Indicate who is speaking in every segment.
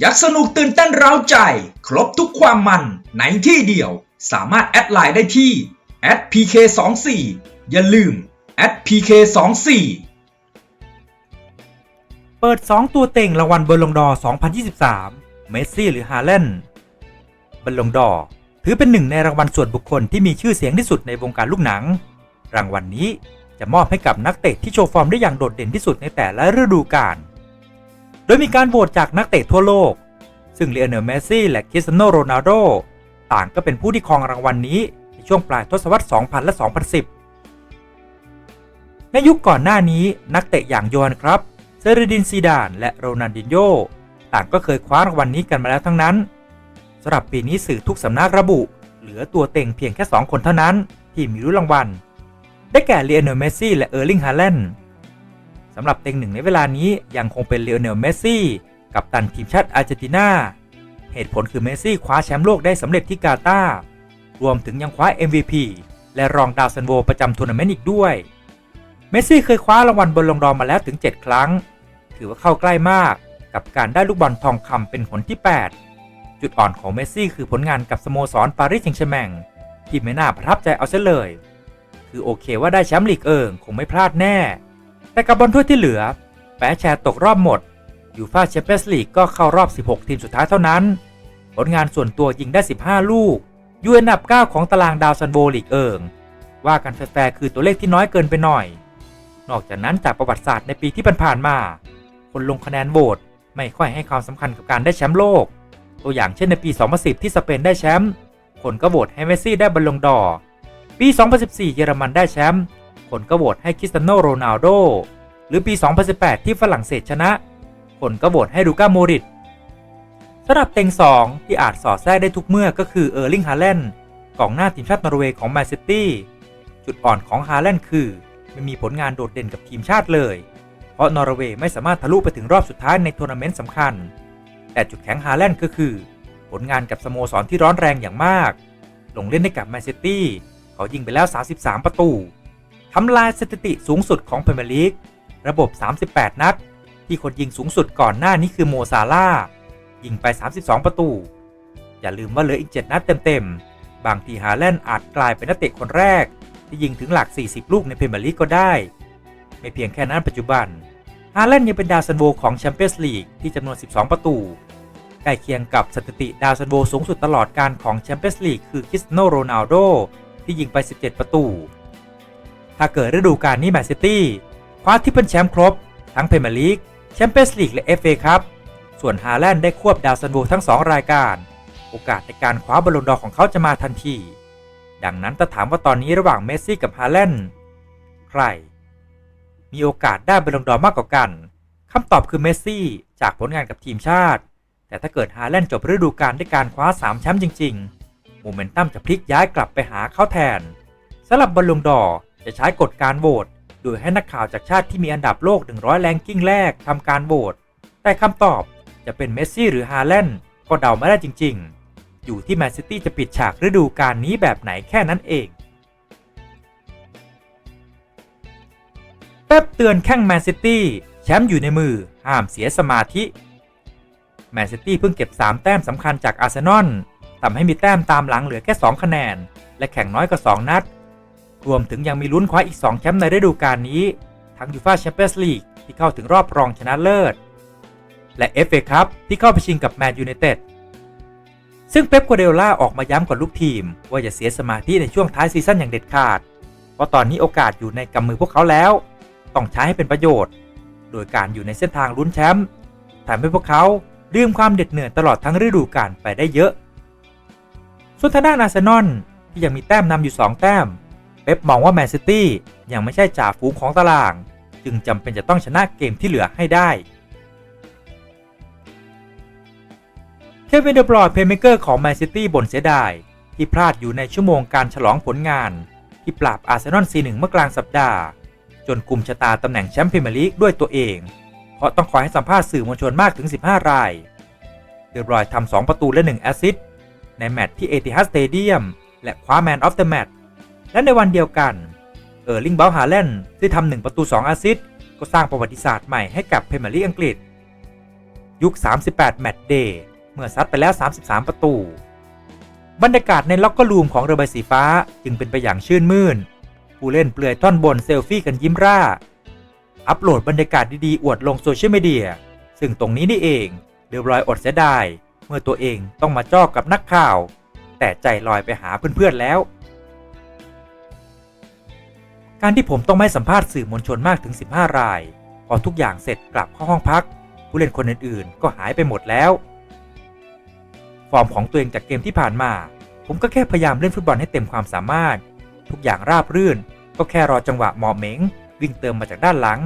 Speaker 1: อยากสนุกตื่นเต้นเร้าใจ ครบทุกความมันในที่เดียว สามารถแอดไลน์ได้ที่ @pk24 อย่าลืม @pk24
Speaker 2: เปิด 2 ตัวเต็งรางวัลเบอร์ลงดอ 2023 เมสซี่หรือฮาเลนเบอร์ลงดอ ถือเป็นหนึ่งในรางวัลส่วนบุคคลที่มีชื่อเสียงที่สุดในวงการลูกหนัง รางวัลนนี้จะมอบให้กับนักเตะที่โชว์ฟอร์มได้อย่างโดดเด่นที่สุดในแต่ละฤดูกาล โดยมีการโหวตจากนักเตะทั่วโลก ซึ่งเลโอเนลเมสซี่และคริสเตียโนโรนัลโดต่างก็เป็นผู้ที่ครองรางวัลนนี้ในช่วงปลายทศวรรษ 2000 และ 2010 ในยุคก่อนหน้านี้นักเตะอย่างโยฮันครับเซเรดินซีดาน และโรนัลดินโญต่างก็เคยคว้ารางวัลนนี้กันมาแล้วทั้งนั้นสำหรับปีนี้สื่อทุกสำนักระบุ เหลือตัวเต็งเพียงแค่ 2 คนเท่านั้น ที่มีรุ่นรางวัล ได้แก่เลโอเนลเมสซี่และเออร์ลิงฮาแลนด์ สำหรับเต็งหนึ่งในเวลานี้ยังคงเป็นเลโอเนลเมสซี่กับตันทีมชาติอาร์เจนตินา เหตุผลคือเมสซี่คว้าแชมป์โลกได้สำเร็จที่กาตาร์รวมถึงยังคว้า MVP และรองดาวซันโวประจำทัวร์นาเมนต์อีกด้วย เมสซี่เคยคว้ารางวัลบอลลงดอมาแล้วถึง 7 ครั้ง ถือว่าเข้าใกล้มากกับการได้ลูกบอลทองคำเป็นผลที่ 8 จุดอ่อนของเมสซี่คือผลงานกับสโมสรปารีสแซงต์แชร์แมงที่ไม่น่าประทับใจเอาเสียเลย คือโอเคว่าได้แชมป์ลีกเอิงคงไม่พลาดแน่ แต่กับบอลถ้วยที่เหลือ แปะแชร์ตกรอบหมดยูฟ่าแชมเปี้ยนส์ลีกก็เข้ารอบ 16 ทีมสุดท้ายเท่านั้น ผลงานส่วนตัวยิงได้ 15 ลูกอยู่อันดับ 9 ของตารางดาวซันโบลีกเอิง ว่ากันแฟร์คือตัวเลขที่น้อยเกินไปหน่อย นอกจากนั้นจากประวัติศาสตร์ในปีที่ผ่านๆมา คนลงคะแนนโหวตไม่ค่อยให้ความสำคัญกับการได้แชมป์โลก ตัวอย่างเช่นในปี 2010 ที่สเปนได้แชมป์ คนก็โหวตให้เมสซี่ได้บอลลงดอร์ปี 2014 เยอรมันได้แชมป์ คนก็โหวตให้คริสเตียโนโรนัลโด หรือปี 2018 ที่ฝรั่งเศสชนะ คนก็โหวตให้ลูก้าโมริตสำหรับเต็ง 2 ที่อาจสอดแทรกได้ทุกเมื่อก็คือเออร์ลิงฮาแลนด์กองหน้าทีมชาตินอร์เวย์ของแมนซิตี้จุดอ่อนของฮาแลนด์คือ ไม่มีผลงานโดดเด่นกับทีมชาติเลย เพราะนอร์เวย์ไม่สามารถทะลุไปถึงรอบสุดท้ายในทัวร์นาเมนต์สำคัญ แต่จุดแข็งฮาแลนด์ก็คือ ผลงานกับสโมสรที่ร้อนแรงอย่างมาก ลงเล่นให้กับแมนซิตี้เขายิงไปแล้ว 33 ประตู ทำลายสถิติสูงสุดของพรีเมียร์ลีกระบบ 38 นัด ที่คนยิงสูงสุดก่อนหน้านี้คือโมซาลายิงไป 32 ประตู อย่าลืมว่าเหลืออีก 7 นัดเต็มๆ บางทีฮาแลนด์อาจกลายเป็นนักเตะคนแรก ที่ยิงถึงหลัก 40 ลูกในพรีเมียร์ลีกก็ได้ ไม่เพียงแค่นั้นปัจจุบันฮาแลนด์ยังเป็นดาวซันโวของแชมเปี้ยนส์ลีกที่จำนวน 12 ประตูใกล้เคียงกับสถิติดาวซันโวสูงสุดตลอดการของแชมเปี้ยนส์ลีกคือคริสโนโรนัลโดที่ยิงไป 17 ประตู ถ้าเกิดฤดูกาลนี้แมนซิตี้คว้าที่เป็นแชมป์ครบ ทั้งพรีเมียร์ลีกแชมเปี้ยนส์ลีกและเอฟเอคัพส่วนฮาแลนด์ได้ควบดาวซันโวทั้ง 2 รายการ โอกาสในการคว้าบอลลูนดอร์ของเขาจะมาทันที ดังนั้นถ้าถามว่าตอนนี้ระหว่างเมสซี่กับฮาแลนด์ใคร มีโอกาสได้บอลลูนดอร์มากกว่ากันคำตอบคือเมสซี่จากผลงานกับทีมชาติ แต่ถ้าเกิดฮาแลนด์จบฤดูกาลด้วยการคว้า 3 แชมป์จริง ๆ โมเมนตัมจะพลิกย้ายกลับไปหาเขาแทนสำหรับบอลลูนดอร์ จะใช้กฎการโหวตโดยให้นักข่าวจากชาติที่มีอันดับโลก 100 แรงกิ้งแรกทำการโหวตแต่คำตอบจะเป็นเมสซี่หรือฮาแลนด์ก็เดาไม่ได้จริง ๆ อยู่ที่แมนซิตี้จะปิดฉากฤดูกาลนี้แบบไหนแค่นั้นเองแป๊บเตือนแข้งแมนซิตี้แชมป์อยู่ในมือห้ามเสียสมาธิแมนซิตี้เพิ่งเก็บ 3 แต้มสำคัญจากอาร์เซนอลทำให้มีแต้มตามหลังเหลือแค่ 2 คะแนน และแข่งน้อยกว่า 2 นัด รวมถึงยังมีลุ้นคว้าอีก 2 แชมป์ในฤดูกาลนี้ ทั้งยูฟ่าแชมเปี้ยนส์ลีกที่เข้าถึงรอบรองชนะเลิศ และ FA คัพที่เข้าไปชิงกับแมนยูไนเต็ดซึ่งเป๊ปกัวเดล่าออกมาย้ำกับลูกทีม ว่าอย่าเสียสมาธิในช่วงท้ายซีซั่นอย่างเด็ดขาด เพราะตอนนี้โอกาสอยู่ในกำมือพวกเขาแล้ว ต้องใช้ให้เป็นประโยชน์ โดยการอยู่ในเส้นทางลุ้นแชมป์ทำให้พวกเขาลืมความเด็ดเหนื่อยตลอดทั้งฤดูกาลไปได้เยอะ ส่วนทางด้านอาร์เซนอลที่ยังมีแต้มนำอยู่ 2 แต้ม เป๊ปมองว่าแมนซิตี้ยังไม่ใช่จ่าฝูงของตาราง จึงจำเป็นจะต้องชนะเกมที่เหลือให้ได้ เควินเดบรอยเพลย์เมเกอร์ของแมนซิตี้บ่นเสียดาย ที่พลาดอยู่ในชั่วโมงการฉลองผลงาน ที่ปราบอาร์เซนอล4-1เมื่อกลางสัปดาห์ จนกลุ่มชะตาตำแหน่งแชมป์พรีเมียร์ลีกด้วยตัวเอง เพราะต้องคอยให้สัมภาษณ์สื่อมวลชนมากถึง 15 ราย เดบรอยทำ2ประตูและ1แอสซิสต์ในแมตช์ที่เอติฮัดสเตเดียมและคว้าแมนออฟเดอะแมตช์ และในวันเดียวกัน เออร์ลิงเบลฮาแลนด์ที่ทำ1ประตู2แอสซิสก็สร้างประวัติศาสตร์ใหม่ให้กับพรีเมียร์ลีกอังกฤษ ยุค 38 แมตช์เดย์เมื่อซัดไปแล้ว 33 ประตู บรรยากาศในล็อกเกอร์รูมของเรือใบสีฟ้าจึงเป็นไปอย่างชื่นมื่น ผู้เล่นเปลือยท่อนบนเซลฟี่กันยิ้มร่า อัปโหลดบรรยากาศดีๆ อวดลงโซเชียลมีเดีย ซึ่งตรงนี้นี่เองเดือบรอยอดเสียดายเมื่อตัวเองต้องมาจ้อกับนักข่าว แต่ใจลอยไปหาเพื่อนๆแล้ว การที่ผมต้องไม่สัมภาษณ์สื่อมวลชนมากถึง 15 ราย พอทุกอย่างเสร็จกลับเข้าห้องพัก ผู้เล่นคนอื่นๆ ก็หายไปหมดแล้ว ฟอร์มของตัวเองจากเกมที่ผ่านมา ผมก็แค่พยายามเล่นฟุตบอลให้เต็มความสามารถ ทุกอย่างราบรื่น ก็แค่รอจังหวะเหมาะเหม็งวิ่งเติมมาจากด้านหลัง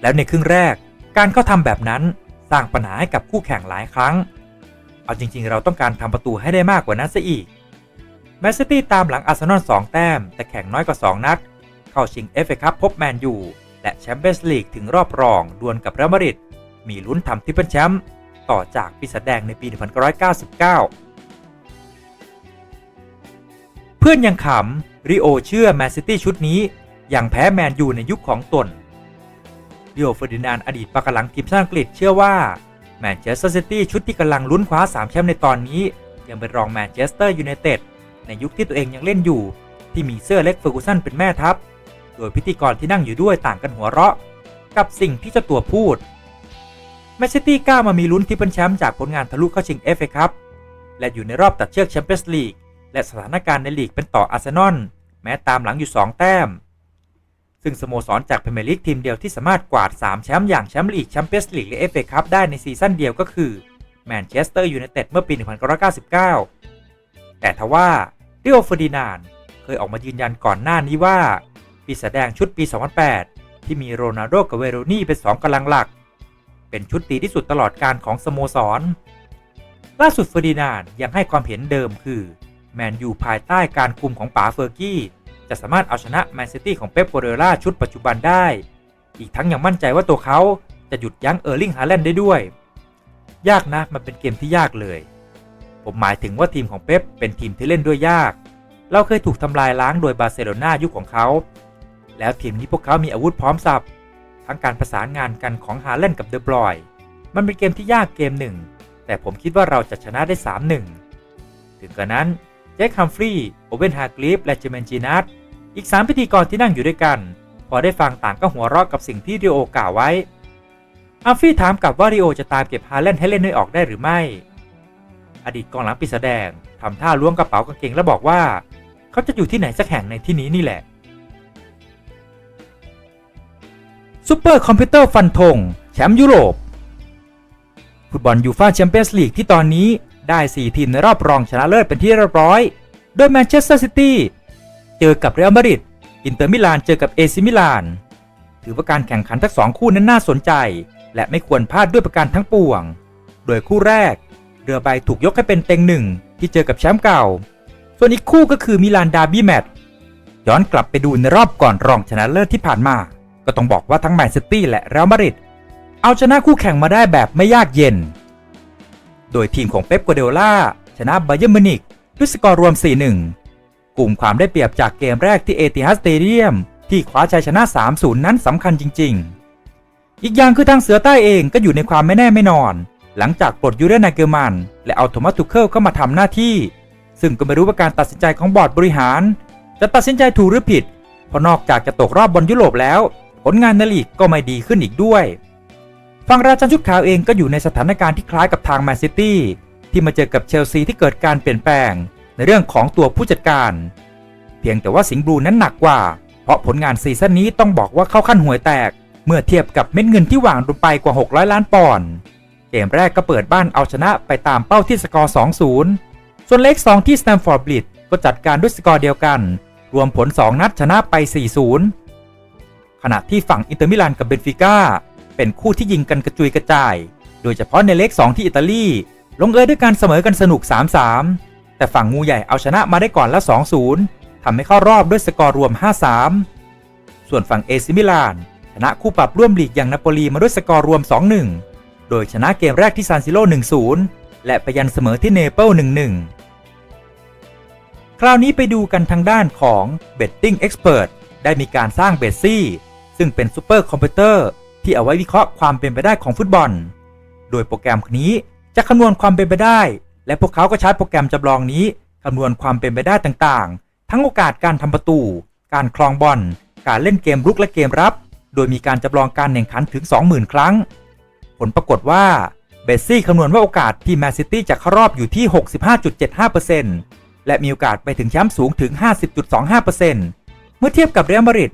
Speaker 2: แล้วในครึ่งแรก การเข้าทำแบบนั้นสร้างปัญหาให้กับคู่แข่งหลายครั้ง เอาจริงๆ เราต้องการทำประตูให้ได้มากกว่านั้นซะอีกแมนซิตี้ตามหลังอาร์เซนอล2แต้ม แต่แข่งน้อยกว่า 2 นัด เข้าชิง FA คัพพบแมนยูและแชมเปี้ยนส์ลีกถึงรอบรองดวลกับเรอัลมาดริดมีลุ้นทำทริปเปิลแชมป์ต่อจากปีศาจแดงในปี 1999 เพื่อนยังขำริโอเชื่อแมนซิตี้ชุดนี้ อยังแพ้แมนยูในยุคของตนริโอเฟอร์ดินานอดีตปากหลังทีมชาติอังกฤษเชื่อว่าแมนเชสเตอร์ซิตี้ชุดที่กำลังลุ้นคว้า 3 แชมป์ในตอนนี้ ยังเป็นรองแมนเชสเตอร์ยูไนเต็ดในยุคที่ตัวเองยังเล่นอยู่ ที่มีเสื้อเล็กเฟอร์กูสันเป็นแม่ทัพ ดยพิธีกรที่นั่งอยู่ด้วยต่างกันหัวเราะ กับสิ่งที่เจ้าตัวพูดแมนซิตี้ก้าวมามีลุ้นทริปเปิลแชมป์จากผลงานทะลุเข้าชิงเอฟเอคัพและอยู่ในรอบตัดเชือกแชมเปี้ยนส์ลีกและสถานการณ์ในลีกเป็นต่ออาร์เซนอลแม้ตามหลังอยู่ 2 แต้ม ซึ่งสโมสรจากพรีเมียร์ลีกทีมเดียวที่สามารถกวาด 3 แชมป์อย่างแชมป์ลีกแชมเปี้ยนส์ลีกและเอฟเอคัพได้ในซีซั่นเดียวก็คือแมนเชสเตอร์ยูไนเต็ดเมื่อปี 1999 แต่ทว่าริโอเฟอร์ดินานด์เคยออกมายืนยันก่อนหน้านี้ว่า ปีศาจแดงชุดปี 2008 ที่มีโรนัลโดกับเวโรนี่เป็น 2กำลังหลัก เป็นชุดดีที่สุดตลอดการของสโมสร ล่าสุดเฟอร์ดินานด์ยังให้ความเห็นเดิมคือ แมนยูภายใต้การคุมของป๋าเฟอร์กี้ จะสามารถเอาชนะแมนซิตี้ของเป๊ปโกวาร์ดิโอลาชุดปัจจุบันได้ อีกทั้งยังมั่นใจว่าตัวเขาจะหยุดยั้งเออร์ลิงฮาแลนด์ได้ด้วย ยากนะมันเป็นเกมที่ยากเลย ผมหมายถึงว่าทีมของเป๊ปเป็นทีมที่เล่นด้วยยากเราเคยถูกทำลายล้างโดยบาร์เซโลนายุคของเขา แล้วทีมนี้พวกเขามีอาวุธพร้อมสับ ทั้งการประสานงานกันของฮาแลนกับเดอบรอย มันเป็นเกมที่ยากเกมหนึ่ง แต่ผมคิดว่าเราจะชนะได้ 3-1 ถึงกระนั้นแจ็คฮัมฟรีย์โอเวนฮากลีฟและเจเมนจีนัทอีก 3 พิธีกรที่นั่งอยู่ด้วยกัน พอได้ฟังต่างก็หัวเราะกับสิ่งที่ริโอกล่าวไว้ฮัมฟรีย์ถามกลับว่าริโอจะตามเก็บฮาแลนให้เล่นให้ออกได้หรือไม่ อดีตกองหลังปีศาจแดงทำท่าล้วงกระเป๋ากางเกงและบอกว่า เขาจะอยู่ที่ไหนสักแห่งในที่นี้นี่แหละ ซูเปอร์คอมพิวเตอร์ฟันธงแชมป์ยุโรป ฟุตบอลยูฟ่าแชมเปี้ยนส์ลีกที่ตอนนี้ได้ 4 ทีมในรอบรองชนะเลิศเป็นที่เรียบร้อย โดยแมนเชสเตอร์ซิตี้เจอกับเรอัลมาดริดอินเตอร์มิลานเจอกับเอซิมิลาน ถือว่าการแข่งขันทั้งสองคู่นั้นน่าสนใจ และไม่ควรพลาดด้วยประการทั้งปวง โดยคู่แรก เรือใบถูกยกให้เป็นเต็งหนึ่งที่เจอกับแชมป์เก่า ส่วนอีกคู่ก็คือมิลานดาร์บี้แมตช์ย้อนกลับไปดูในรอบก่อนรองชนะเลิศที่ผ่านมา ก็ต้องบอกว่าทั้งแมนซิตี้และเรอัลมาดริดเอาชนะคู่แข่งมาได้แบบไม่ยากเย็น โดยทีมของเป๊ปกัวเดโอล่าชนะไบเยอร์มิวนิกด้วยสกอร์รวม 4-1 กลุ่มความได้เปรียบจากเกมแรกที่เอติฮัสเตเดียมที่คว้าชัยชนะ 3-0 นั้นสำคัญจริง ๆ อีกอย่างคือทางเสือใต้เองก็อยู่ในความไม่แน่ไม่นอน หลังจากปลดยูเรนนาเกอร์มัน และเอาโทมัสทูเคิลเข้ามาทำหน้าที่ ซึ่งก็ไม่รู้ว่าการตัดสินใจของบอร์ดบริหาร จะตัดสินใจถูกหรือผิดเพราะนอกจากจะตกรอบบอลยุโรปแล้ว ผลงานในลีกก็ไม่ดีขึ้นอีกด้วยฝั่งราชันชุดขาวเองก็อยู่ในสถานการณ์ที่คล้ายกับทางแมนซิตี้ที่มาเจอกับเชลซีที่เกิดการเปลี่ยนแปลงในเรื่องของตัวผู้จัดการ เพียงแต่ว่าสิงห์บลูนั้นหนักกว่า เพราะผลงานซีซั่นนี้ต้องบอกว่าเข้าขั้นห่วยแตก เมื่อเทียบกับเม็ดเงินที่วางลงไปกว่า 600 ล้านปอนด์เกมแรกก็เปิดบ้านเอาชนะไปตามเป้าที่สกอร์ 2-0 ส่วนเล็ก2ที่สแตมฟอร์ดบลิดก็จัดการด้วยสกอร์เดียวกัน รวมผล 2 นัดชนะไป 4-0 ขณะที่ฝั่งอินเตอร์มิลานกับเบนฟิก้าเป็นคู่ที่ยิงกันกระจุยกระจาย โดยเฉพาะในเลก2ที่อิตาลี ลงเอยด้วยการเสมอกันสนุก 3-3 แต่ฝั่งงูใหญ่เอาชนะมาได้ก่อนละ 2-0 ทำให้เข้ารอบด้วยสกอร์รวม 5-3 ส่วนฝั่งเอซิมิลานชนะคู่ปรับร่วมลีกอย่างนาโปลีมาด้วยสกอร์รวม 2-1 โดยชนะเกมแรกที่ซานซิโร่1-0 และไปยันเสมอที่เนเปิล 1-1 คราวนี้ไปดูกันทางด้านของ Betting Expert ได้มีการสร้างเบสซี่ ซึ่งเป็นซูเปอร์คอมพิวเตอร์ที่เอาไว้วิเคราะห์ความเป็นไปได้ของฟุตบอล โดยโปรแกรมนี้จะคำนวณความเป็นไปได้ และพวกเขาก็ใช้โปรแกรมจำลองนี้คำนวณความเป็นไปได้ต่างๆ ทั้งโอกาสการทำประตู การคลองบอล การเล่นเกมรุกและเกมรับ โดยมีการจำลองการแข่งขันถึง 20,000 ครั้ง ผลปรากฏว่าเบสซี่คำนวณว่าโอกาสที่แมนซิตี้จะเข้ารอบอยู่ที่ 65.75%และมีโอกาสไปถึงแชมป์สูงถึง 50.25%เมื่อเทียบกับเรอัลมาดริด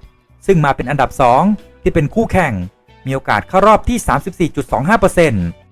Speaker 2: ซึ่งมาเป็นอันดับ 2 ที่เป็นคู่แข่ง มีโอกาสเข้ารอบที่ 34.25%